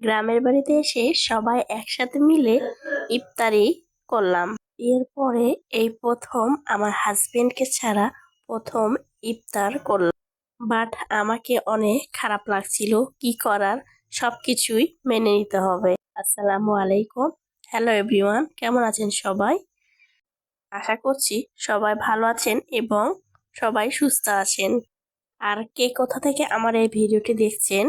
গ্রামের বাড়িতে এসে সবাই একসাথে মিলে ইফতারি করলাম। এরপরে এই প্রথম আমার হাজবেন্ডকে ছাড়া প্রথম ইফতার করলাম। বাট আমাকে অনেক খারাপ লাগছিল কি করার, সবকিছুই মেনে নিতে হবে। আসসালামু আলাইকুম। হ্যালো এভরিওয়ান কেমন আছেন সবাই? আশা করছি সবাই ভালো আছেন এবং সবাই সুস্থ আছেন। আর কে কোথা থেকে আমার এই ভিডিওটি দেখছেন?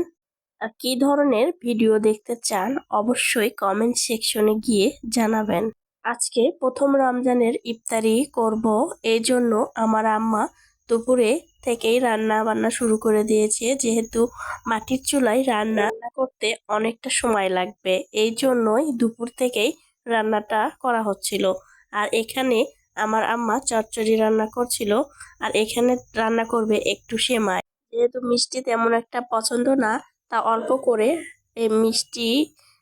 কি ধরনের ভিডিও দেখতে চান অবশ্যই কমেন্ট সেকশনে গিয়ে জানাবেন। আজকে প্রথম রমজানের ইফতারি করব, এই জন্য আমার আম্মা দুপুরে থেকেই রান্না বান্না শুরু করে দিয়েছে, যেহেতু মাটির চুলায় রান্না করতে অনেকটা সময় লাগবে, এই জন্যই দুপুর থেকেই রান্নাটা করা হচ্ছিল। আর এখানে আমার আম্মা চচ্চড়ি রান্না করছিল, আর এখানে রান্না করবে একটু সেমাই। যেহেতু মিষ্টি তেমন একটা পছন্দ না তা অল্প করে এই মিষ্টি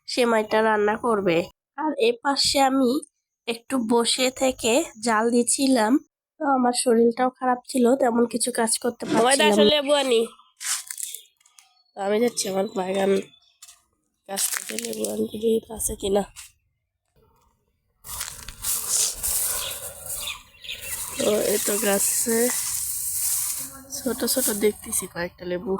সেমাইটা রান্না করবে। আর এ পাশে আমি একটু বসে থেকে জাল দিছিলাম, তো আমার শরীরটাও খারাপ ছিল, তেমন কিছু কাজ করতে পারছিলাম আমি যাচ্ছি আমার বাগান গাছ থেকে লেবু আনতে দিয়ে আছে কিনা। তো এই তো গাছে ছোট ছোট দেখতেছি কয়েকটা লেবু।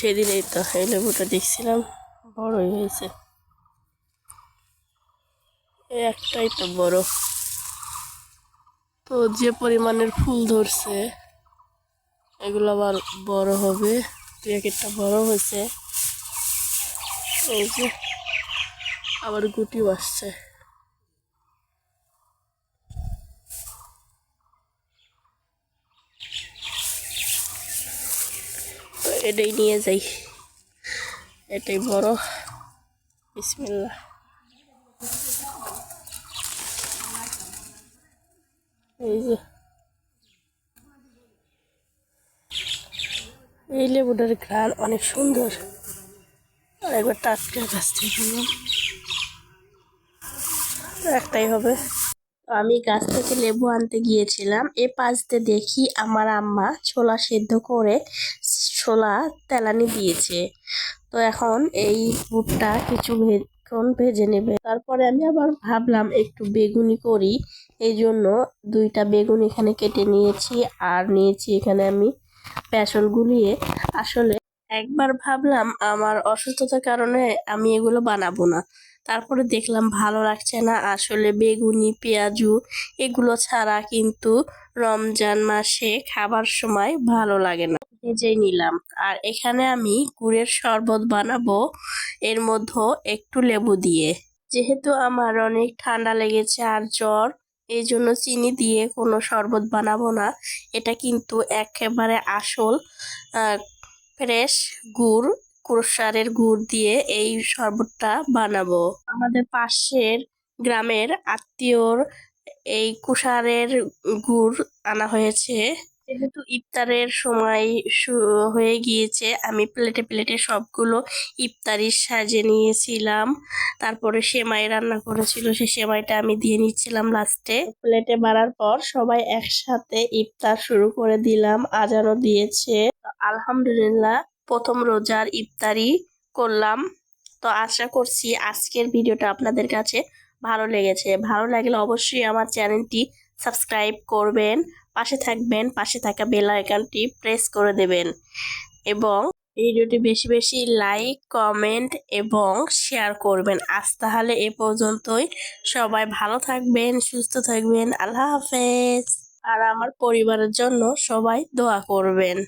সেদিনেই তো এই লেবুটা দেখছিলাম, বড়ই হয়েছে। এই একটাই তো বড়। তো যে পরিমাণের ফুল ধরছে, এগুলো আবার বড় হবে এক একটা বড় হয়েছে। এই যে আবার গুটি আসছে। এটাই নিয়ে যাই। এটাই বড়। বিসমিল্লা এই যে। এই লেবুটার ঘ্রাণ অনেক সুন্দর। আর একবার টাটকা গাছ থেকে একটাই হবে। আমি গাছ থেকে লেবু আনতে গিয়েছিলাম। এ পাশতে দেখি আমার আম্মা ছোলা সেদ্ধ করে ছোলা তেলানি দিয়েছে। তো এখন এই বুটটা কিছু ভেক্ষণ ভেজে নেবে। তারপরে আমি আবার ভাবলাম একটু বেগুনি করি। এই জন্য দুইটা বেগুন এখানে কেটে নিয়েছি আর নিয়েছি এখানে আমি বেসন গুলিয়ে আসলে একবার ভাবলাম আমার অসুস্থতার কারণে আমি এগুলো বানাবো না। তারপরে দেখলাম ভালো লাগছে না। আসলে বেগুনি, পেঁয়াজু এগুলো ছাড়া কিন্তু রমজান মাসে খাবার সময় ভালো লাগে না। ভেজেই নিলাম। আর এখানে আমি গুড়ের শরবত বানাবো। এর মধ্যে একটু লেবু দিয়ে। যেহেতু আমার অনেক ঠান্ডা লেগেছে আর জ্বর, এই জন্য চিনি দিয়ে কোনো শরবত বানাবো না। এটা কিন্তু একেবারে আসল ফ্রেশ গুড় কুরসারের গুড় দিয়ে এই শরবতটা বানাবো। আমাদের পাশের গ্রামের আত্মীয়র এই কুষারের গুড় আনা হয়েছে। যেহেতু ইফতারের সময় হয়ে গিয়েছে, আমি প্লেটে প্লেটে সবগুলো ইফতারি সাজে নিয়েছিলাম। তারপরে সেমাই রান্না করেছিল, সে সেমাইটা আমি দিয়ে নিচ্ছিলাম লাস্টে। প্লেটে বাড়ার পর সবাই একসাথে ইফতার শুরু করে দিলাম, আজানও দিয়েছে। আলহামদুলিল্লাহ, প্রথম রোজার ইফতারি করলাম। তো আশা করছি আজকের ভিডিওটা আপনাদের কাছে ভালো লেগেছে। ভালো লাগলে অবশ্যই আমার চ্যানেলটি সাবস্ক্রাইব করবেন, পাশে থাকবেন, পাশে থাকা বেল আইকনটি প্রেস করে দেবেন এবং ভিডিওটি বেশি বেশি লাইক কমেন্ট এবং শেয়ার করবেন। আজ তাহলে এ পর্যন্তই। সবাই ভালো থাকবেন, সুস্থ থাকবেন। আল্লাহ হাফেজ। আর আমার পরিবারের জন্য সবাই দোয়া করবেন।